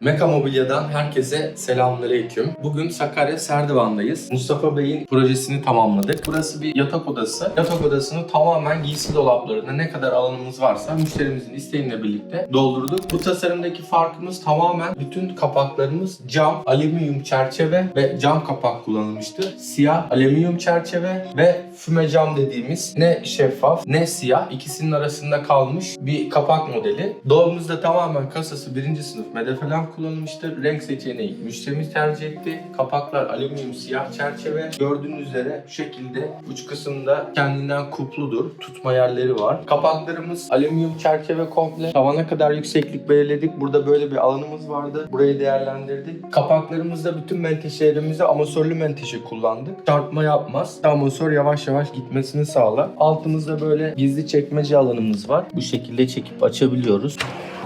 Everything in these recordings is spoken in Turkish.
Meka Mobilya'dan herkese selamünaleyküm. Bugün Sakarya Serdivan'dayız. Mustafa Bey'in projesini tamamladık. Burası bir yatak odası. Yatak odasını tamamen giysi dolaplarında ne kadar alanımız varsa müşterimizin isteğiyle birlikte doldurduk. Bu tasarımdaki farkımız tamamen bütün kapaklarımız cam, alüminyum çerçeve ve cam kapak kullanılmıştır. Siyah alüminyum çerçeve ve füme cam dediğimiz ne şeffaf ne siyah ikisinin arasında kalmış bir kapak modeli. Dolabımızda tamamen kasası birinci sınıf medefelem kullanılmıştır. Renk seçeneği müşterimiz tercih etti. Kapaklar alüminyum siyah çerçeve. Gördüğünüz üzere şu şekilde uç kısımda kendinden kupludur. Tutma yerleri var. Kapaklarımız alüminyum çerçeve komple. Tavana kadar yükseklik belirledik. Burada böyle bir alanımız vardı. Burayı değerlendirdik. Kapaklarımızda bütün menteşelerimizi amasörlü menteşe kullandık. Çarpma yapmaz. Amasör yavaş yavaş gitmesini sağlar. Altımızda böyle gizli çekmece alanımız var. Bu şekilde çekip açabiliyoruz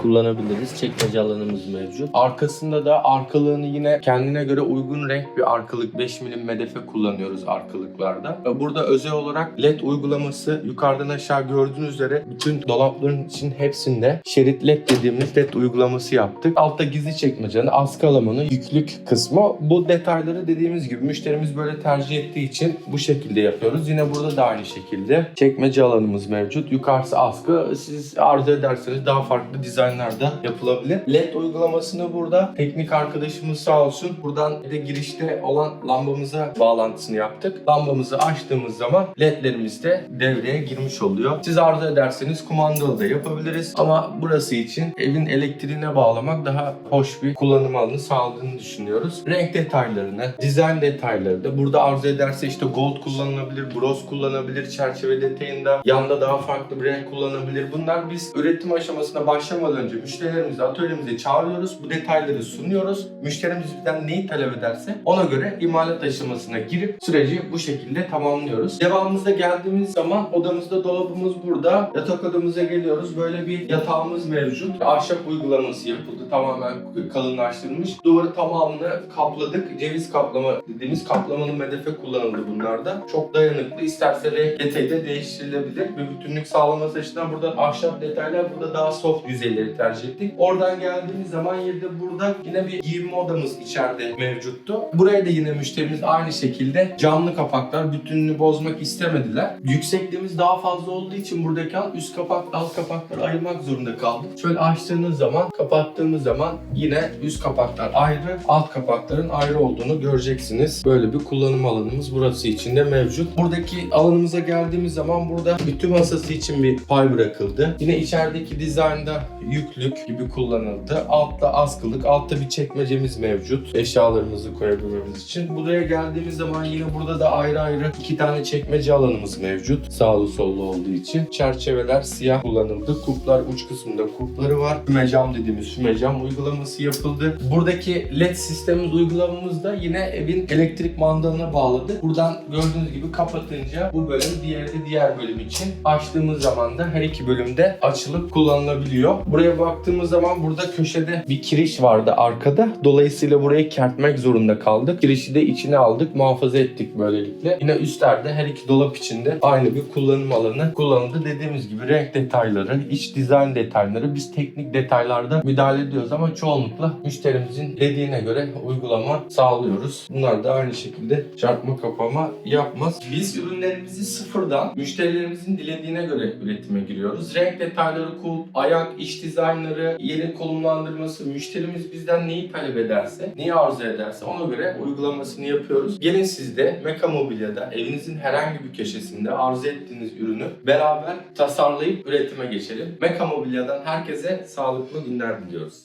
kullanabiliriz. Çekmece alanımız mevcut. Arkasında da arkalığını yine kendine göre uygun renk bir arkalık 5 milim medefe kullanıyoruz arkalıklarda. Burada özel olarak led uygulaması yukarıdan aşağı gördüğünüz üzere bütün dolapların için hepsinde şerit led dediğimiz led uygulaması yaptık. Altta gizli çekmecenin askı alanının yüklük kısmı. Bu detayları dediğimiz gibi müşterimiz böyle tercih ettiği için bu şekilde yapıyoruz. Yine burada da aynı şekilde çekmece alanımız mevcut. Yukarısı askı. Siz arzu ederseniz daha farklı dizaynlarda yapılabilir. LED uygulamasını burada teknik arkadaşımız sağ olsun buradan bir de girişte olan lambamıza bağlantısını yaptık. Lambamızı açtığımız zaman LED'lerimiz de devreye girmiş oluyor. Siz arzu ederseniz kumandalı da yapabiliriz ama burası için evin elektriğine bağlamak daha hoş bir kullanım alanı sağladığını düşünüyoruz. Renk detaylarını, dizayn detayları da burada arzu ederse işte gold kullanılabilir, bronz kullanabilir, çerçeve detayında yanda daha farklı bir renk kullanabilir. Bunlar biz üretim aşamasına başlamadan önce müşterilerimizi atölyemize çağırıyoruz. Bu detayları sunuyoruz. Müşterimiz bizden neyi talep ederse ona göre imalat aşamasına girip süreci bu şekilde tamamlıyoruz. Devamımızda geldiğimiz zaman odamızda dolabımız burada. Yatak odamıza geliyoruz. Böyle bir yatağımız mevcut. Ahşap uygulaması yapıldı. Tamamen kalınlaştırılmış. Duvarı tamamını kapladık. Ceviz kaplama dediğimiz kaplamalı medefe kullanıldı bunlarda. Çok dayanıklı. İsterse renk detayı da değiştirilebilir. Bir bütünlük sağlaması açısından burada ahşap detaylar burada daha soft yüzeyleri tercih ettik. Oradan geldiğimiz zaman yine de burada yine bir giyinme odamız içeride mevcuttu. Buraya da yine müşterimiz aynı şekilde camlı kapaklar bütününü bozmak istemediler. Yüksekliğimiz daha fazla olduğu için buradaki üst kapak alt kapakları ayırmak zorunda kaldık. Şöyle açtığınız zaman kapattığımız zaman yine üst kapaklar ayrı alt kapakların ayrı olduğunu göreceksiniz. Böyle bir kullanım alanımız burası için de mevcut. Buradaki alanımıza geldiğimiz zaman burada ütü masası için bir pay bırakıldı. Yine içerideki dizaynda yüklük gibi kullanıldı. Altta askılık, altta bir çekmecemiz mevcut. Eşyalarımızı koyabilmemiz için. Buraya geldiğimiz zaman yine burada da ayrı ayrı iki tane çekmece alanımız mevcut. Sağlı sollu olduğu için. Çerçeveler siyah kullanıldı. Kuplar uç kısmında kupları var. Füme cam dediğimiz füme cam uygulaması yapıldı. Buradaki led sistemimiz uygulamamız da yine evin elektrik mandalına bağladı. Buradan gördüğünüz gibi kapatınca bu bölüm diğeri de diğer bölüm için açtığımız zaman da her iki bölümde açılıp kullanılabiliyor. Buraya baktığımız zaman burada köşede bir kiriş vardı arkada. Dolayısıyla burayı kertmek zorunda kaldık. Kirişi de içine aldık, muhafaza ettik böylelikle. Yine üstlerde her iki dolap içinde aynı bir kullanım alanı kullanıldı. Dediğimiz gibi renk detayları, iç dizayn detayları biz teknik detaylarda müdahale ediyoruz ama çoğunlukla müşterimizin dediğine göre uygulama sağlıyoruz. Bunlar da aynı şekilde çarpma kapama yapmaz. Biz ürünlerimizi sıfırdan müşterilerimizin dilediğine göre üretime giriyoruz. Renk detayları, kulp, ayak, iç dizaynları, yerin konumlandırması, müşterimiz bizden neyi talep ederse, neyi arzu ederse ona göre uygulamasını yapıyoruz. Gelin siz de Meka Mobilya'da evinizin herhangi bir köşesinde arzu ettiğiniz ürünü beraber tasarlayıp üretime geçelim. Meka Mobilya'dan herkese sağlıklı günler diliyoruz.